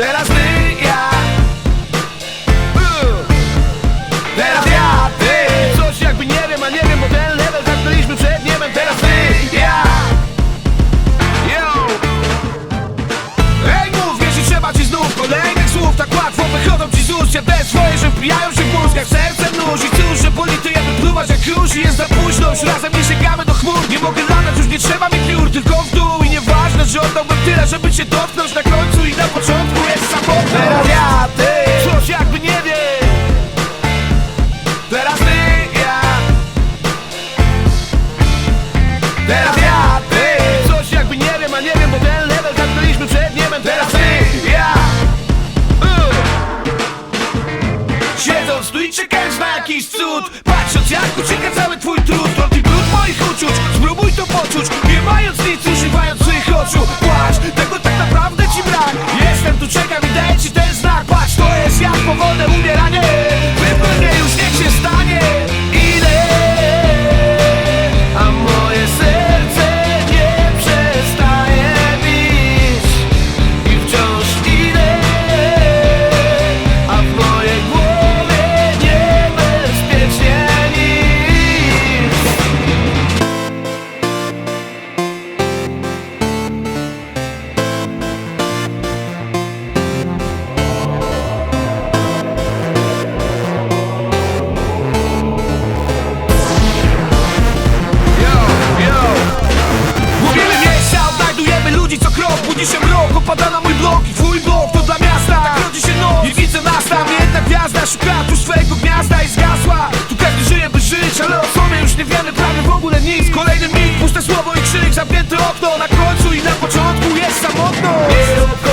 Teraz ty, ja. Teraz ja, ty. Coś jakby nie wiem, a nie wiem, bo ten level tak przed niebem. Teraz ty, ja. Yo. Ej mów, jeśli trzeba ci znów kolejnych słów Tak łatwo wychodzą ci z ust, ja te swoje, że wbijają się w mózg Jak serce nóż i cóż, że boli to jakby jak już I jest za późno, już razem nie sięgamy do chmur Nie mogę latać, już nie trzeba mi piór, tylko w dół. I nieważne, że oddałbym tyle, żeby cię dotknąć na końcu. Teraz ja, ty Coś jakby nie wiem Teraz ty, ja. Teraz ja, ty. Coś jakby nie wiem, a nie wiem, bo ten level tak byliśmy przed niebem Teraz ty, ja. Uh. Siedząc tu i czekając na jakiś cud Patrząc jak ucieka cały twój trud. Plot i brud moich uczuć Spróbuj to poczuć Nie mając nic, używając swoich oczu Rodzi się mrok, opada na mój blok i twój blok To dla miasta, tak rodzi się noc. I widzę nas tam, jedna gwiazda szuka tu swojego gniazda i zgasła. Tu każdy żyje by żyć, ale o sobie już nie wiemy. Prawie w ogóle nic. Kolejny mit, puste słowo i krzyk, zamknięte okno Na końcu i na początku jest samotność.